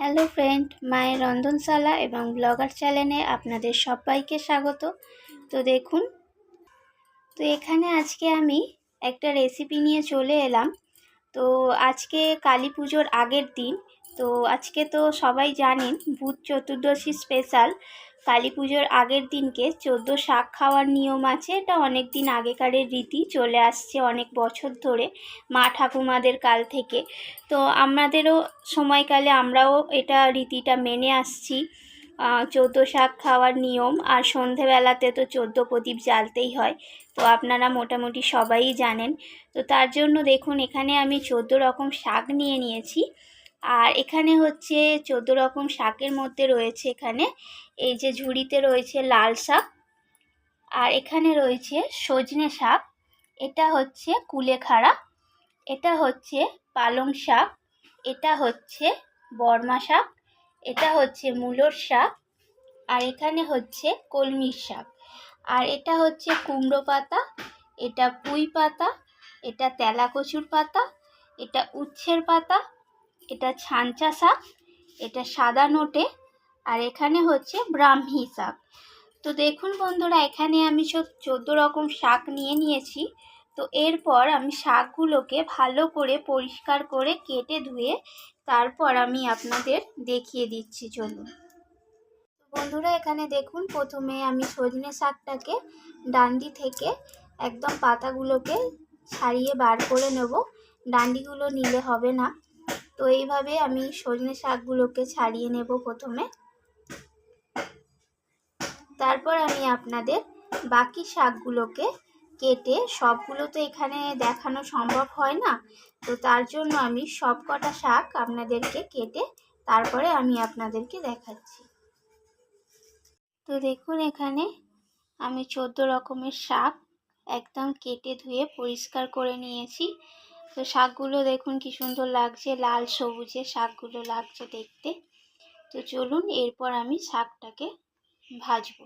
Hello friend, মায়ের রন্ধনশালা এবং blogger চ্যানেলে আপনাদের সবাইকে স্বাগত। তো দেখুন, তো এখানে আজকে আমি একটা রেসিপি নিয়ে চলে এলাম। তো আজকে কালী পুজোর আগের দিন, তো আজকে তো সবাই জানেন ভূত চতুর্দশী স্পেশাল কালী পুজোর আগের দিনকে চোদ্দ শাক খাওয়ার নিয়ম আছে। এটা অনেক দিন আগেকারের রীতি, চলে আসছে অনেক বছর ধরে মা ঠাকুমাদের কাল থেকে। তো আমাদেরও সময়কালে আমরাও এটা রীতিটা মেনে আসছি। চোদ্দ শাক খাওয়ার নিয়ম, আর সন্ধেবেলাতে তো চোদ্দ প্রদীপ জ্বালতেই হয়। তো আপনারা মোটামুটি সবাই জানেন। তো তার জন্য দেখুন, এখানে আমি চোদ্দ রকম শাক নিয়ে নিয়েছি। আর এখানে হচ্ছে চোদ্দ রকম শাকের মধ্যে রয়েছে এখানে। এই যে ঝুড়িতে রয়েছে লাল শাক আর এখানে রয়েছে সজনে শাক। এটা হচ্ছে কুলেখাড়া এটা হচ্ছে পালং শাক, এটা হচ্ছে বর্মা শাক, এটা হচ্ছে মূলোর শাক আর এখানে হচ্ছে কলমির শাক। আর এটা হচ্ছে কুমড়ো পাতা, এটা পুঁই পাতা, এটা তেলাকচুর পাতা, এটা উচ্ছের পাতা এটা ছাঞ্চা শাক, এটা সাদা নোটে, আর এখানে হচ্ছে ব্রাহ্মী শাক। তো দেখুন বন্ধুরা, এখানে আমি সব চোদ্দ রকম শাক নিয়ে নিয়েছি। তো এরপর আমি শাকগুলোকে ভালো করে পরিষ্কার করে কেটে ধুয়ে তারপর আমি আপনাদের দেখিয়ে দিচ্ছি, চলুন। বন্ধুরা, এখানে দেখুন, প্রথমে আমি সজনে শাকটাকে ডান্ডি থেকে একদম পাতাগুলোকে ছাড়িয়ে বার করে নেব। ডান্ডিগুলো নিলে হবে না। তো এইভাবে আমি সজনে শাকগুলোকে ছাড়িয়ে নেব প্রথমে। তারপর আমি আপনাদের বাকি শাকগুলোকে কেটে সবগুলো তো এখানে দেখানো সম্ভব হয় না, তো তার জন্য আমি সব কটা শাক আপনাদেরকে কেটে তারপরে আমি আপনাদেরকে দেখাচ্ছি। তো দেখুন এখানে আমি চোদ্দ রকমের শাক একদম কেটে ধুয়ে পরিষ্কার করে নিয়েছি। তো শাকগুলো দেখুন কি সুন্দর লাগছে, লাল সবুজে শাকগুলো লাগছে দেখতে। তো চলুন এরপর আমি শাকটাকে ভাজবো।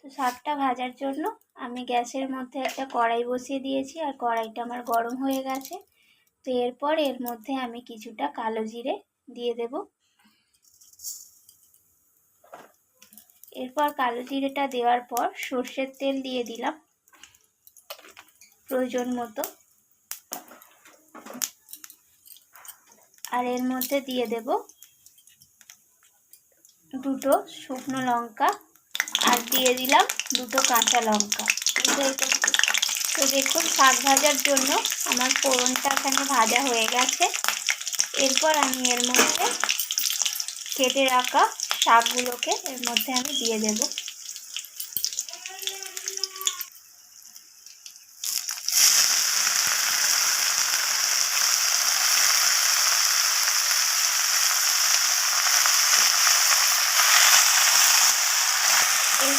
তো শাকটা ভাজার জন্য আমি গ্যাসের মধ্যে একটা কড়াই বসিয়ে দিয়েছি, আর কড়াইটা আমার গরম হয়ে গেছে। তো এরপর এর মধ্যে আমি কিছুটা কালো জিরে দিয়ে দেব। এরপর কালো জিরেটা দেওয়ার পর সর্ষের তেল দিয়ে দিলাম। প্রয়োজন মতো। আর এর মধ্যে দিয়ে দেব দুটো শুকনো লঙ্কা, আর দিয়ে দিলাম দুটো কাঁচা লঙ্কা। তো দেখুন, শাক ভাজার জন্য আমার ফোড়নটা এখানে ভাজা হয়ে গেছে। এরপর আমি এর মধ্যে কেটে রাখা শাকগুলোকে এর মধ্যে আমি দিয়ে দেবো।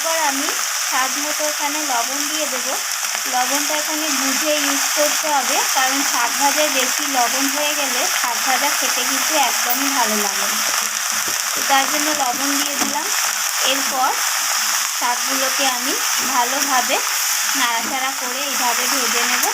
এরপর আমি স্বাদ মতো এখানে লবণ দিয়ে দেবো। লবণটা এখানে বুঝে ইউজ করতে হবে, কারণ শাক ভাজায় বেশি লবণ হয়ে গেলে শাক ভাজা খেতে কিন্তু একদমই ভালো লাগে না। তো তার জন্য লবণ দিয়ে দিলাম। এরপর শাকগুলোকে আমি ভালোভাবে নাড়াচাড়া করে এইভাবে ভেজে নেব।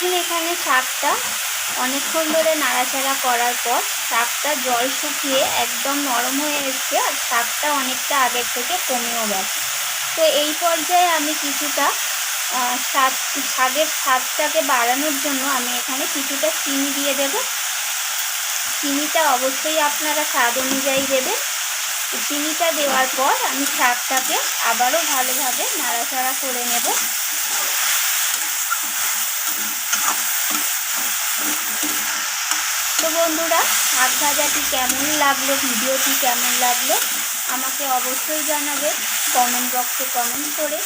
দেখুন এখানে শাকটা অনেকক্ষণ ধরে নাড়াচাড়া করার পর শাকটা জল শুকিয়ে একদম নরম হয়ে এসছে আর শাকটা অনেকটা আগের থেকে কমেও গেছে। তো এই পর্যায়ে আমি কিছুটা স্বাদ শাকের স্বাদটাকে বাড়ানোর জন্য আমি এখানে কিছুটা চিনি দিয়ে দেব। চিনিটা অবশ্যই আপনারা স্বাদ অনুযায়ী দেবেন। চিনিটা দেওয়ার পর আমি শাকটাকে আবারও ভালোভাবে নাড়াচাড়া করে নেব। তো বন্ধুরা, শাক ভাজাটি কেমন লাগল? ভিডিওটি কেমন লাগল? আমাকে অবশ্যই জানাবে কমেন্ট বক্সে কমেন্ট করে।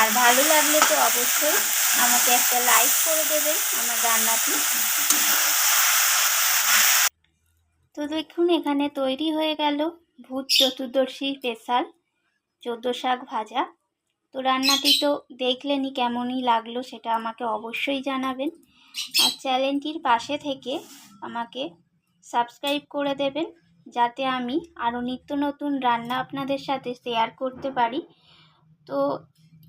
আর ভালো লাগলে তো অবশ্যই আমাকে একটা লাইক করে দেবেন আমার রান্নাটি। তো দেখুন, এখানে তৈরি হয়ে গেল ভূত চতুর্দশী স্পেশাল চোদ্দ শাক ভাজা। তো রান্নাটি তো দেখলেনই কেমনই লাগল সেটা আমাকে অবশ্যই জানাবেন। আর চ্যানেলটির পাশে থেকে আমাকে সাবস্ক্রাইব করে দেবেন যাতে আমি আরও নিত্য নতুন রান্না আপনাদের সাথে শেয়ার করতে পারি। তো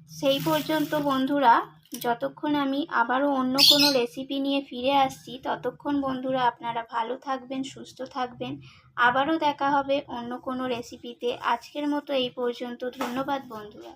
সেই পর্যন্ত বন্ধুরা, যতক্ষণ আমি আবারও অন্য কোনো রেসিপি নিয়ে ফিরে আসছি, ততক্ষণ বন্ধুরা আপনারা ভালো থাকবেন, সুস্থ থাকবেন। আবারও দেখা হবে অন্য কোনো রেসিপিতে আজকের মতো এই পর্যন্ত। ধন্যবাদ বন্ধুরা।